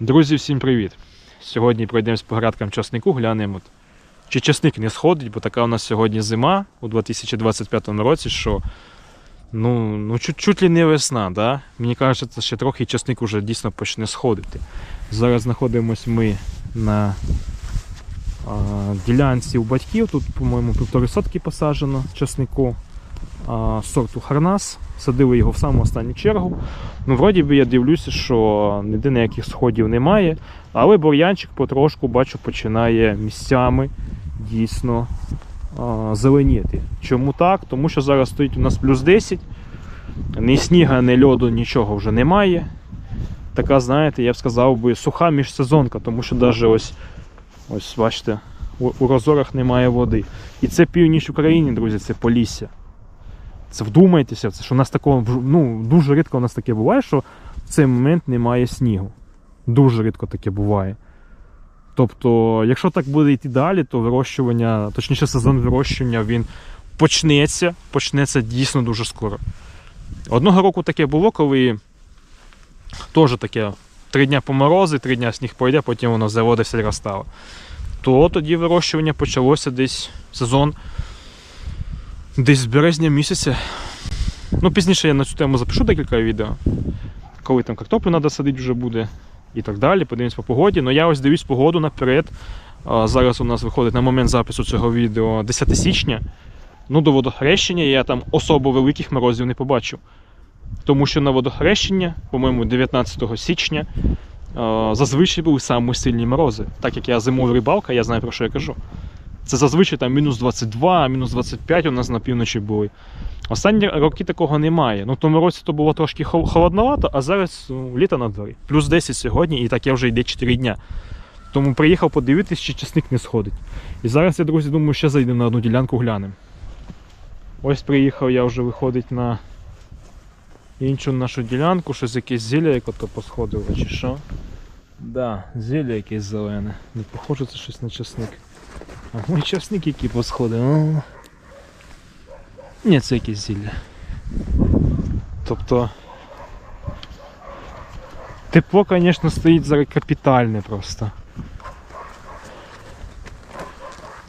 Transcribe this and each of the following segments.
Друзі, всім привіт! Сьогодні пройдемось по градкам часнику, глянемо, чи часник не сходить, бо така у нас сьогодні зима у 2025 році, що ну, ну чуть, чуть ли не весна. Да? Мені кажеться, ще трохи часник уже дійсно почне сходити. Зараз знаходимося ми на а, ділянці у батьків. Тут, по-моєму, півтори сотки посаджено часнику сорту Харнас. Садили його в саму останню чергу. Ну, вроді би я дивлюся, що ніде ніяких сходів немає, але бур'янчик потрошку бачу починає місцями дійсно зеленіти. Чому так? Тому що зараз стоїть у нас плюс 10, ні сніга, ні льоду, нічого вже немає. Така, знаєте, я б сказав би, суха міжсезонка, тому що навіть ось, ось бачите, у розорах немає води. І це північ України, друзі, це Полісся. Це вдумайтеся, що у нас такого ну, дуже рідко у нас таке буває, що в цей момент немає снігу. Дуже рідко таке буває. Тобто, якщо так буде йти далі, то вирощування, точніше, сезон вирощування він почнеться, почнеться дійсно дуже скоро. Одного року таке було, коли теж таке три дня поморози, три дня сніг пойде, потім воно заводиться і розстало. То тоді вирощування почалося десь сезон десь з березня місяця. Ну, пізніше я на цю тему запишу декілька відео, коли там картоплю треба садити вже буде і так далі. Подивимось по погоді. Ну я ось дивлюсь погоду наперед. Зараз у нас виходить на момент запису цього відео 10 січня. Ну, до водохрещення я там особо великих морозів не побачив. Тому що на водохрещення, по-моєму, 19 січня зазвичай були самі сильні морози. Так як я зимова рибалка, я знаю про що я кажу. Це зазвичай там мінус 22, мінус 25 у нас на півночі були. Останні роки такого немає. Ну, в тому році то було трошки холодновато, а зараз ну, літо на дворі. Плюс 10 сьогодні, і таке вже йде 4 дня. Тому приїхав подивитись, чи часник не сходить. І зараз я, друзі, думаю, ще зайдемо на одну ділянку глянемо. Ось приїхав я вже виходить на іншу нашу ділянку, щось якесь зілля, як ото посходило, чи що. Да, зілля якесь зелене. Не похоже це щось на часник. А часник який посходив. Ні, це якесь зілля. Тобто. Тепло, звісно, стоїть зараз капітальне просто.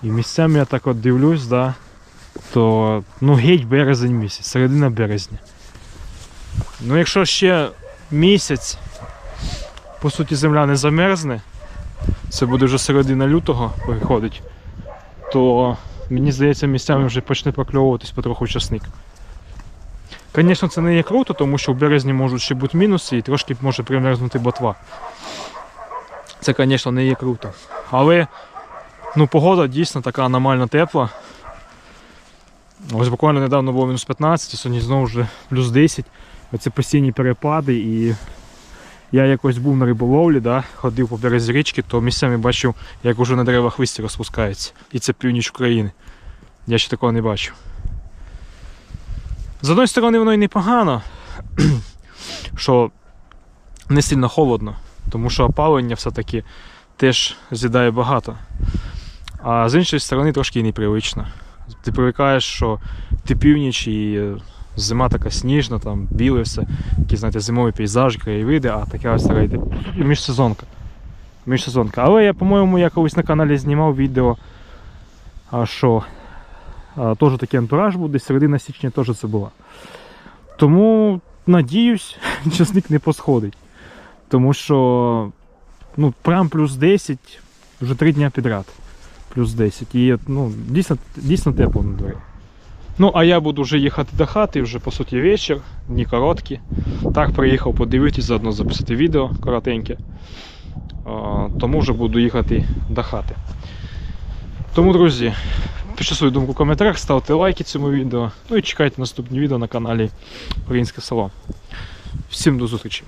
І місцями я так от дивлюсь, да, то ну геть березень місяць, середина березня. Ну якщо ще місяць, по суті, земля не замерзне, це буде вже середина лютого виходить, то мені здається, місцями вже почне прокльовуватись потроху часник. Звісно, це не є круто, тому що в березні можуть ще бути мінуси і трошки може примерзнути ботва. Це, звісно, не є круто. Але ну, погода дійсно така аномально тепла. Ось буквально недавно було мінус 15, а сьогодні знову вже плюс 10. Оце постійні перепади і я якось був на риболовлі, да, ходив по березі річки, то місцями бачив, як уже на деревах листя розпускається. І це північ України. Я ще такого не бачив. З одної сторони, воно і непогано, що не сильно холодно, тому що опалення все-таки теж з'їдає багато. А з іншої сторони трошки і непривично. Ти привикаєш, що ти північ і зима така сніжна, там біле все, такі, знаєте, зимові пейзажі, краєвиди, а таке ось така йде міжсезонка. Міжсезонка. Але я, по-моєму, я колись на каналі знімав відео, що теж такий антураж буде, середина січня теж це була. Тому надіюсь, часник не посходить. Тому що ну, прям плюс 10 вже 3 дня підряд. Плюс 10. І ну, дійсно, дійсно тепло на дворі. Ну, а я буду вже їхати до хати, вже по суті вечір, дні короткі. Так, приїхав подивитись, заодно записати відео коротеньке. Тому вже буду їхати до хати. Тому, друзі, пишіть свою думку в коментарях, ставте лайки цьому відео. Ну і чекайте наступні відео на каналі Українське село. Всім до зустрічі!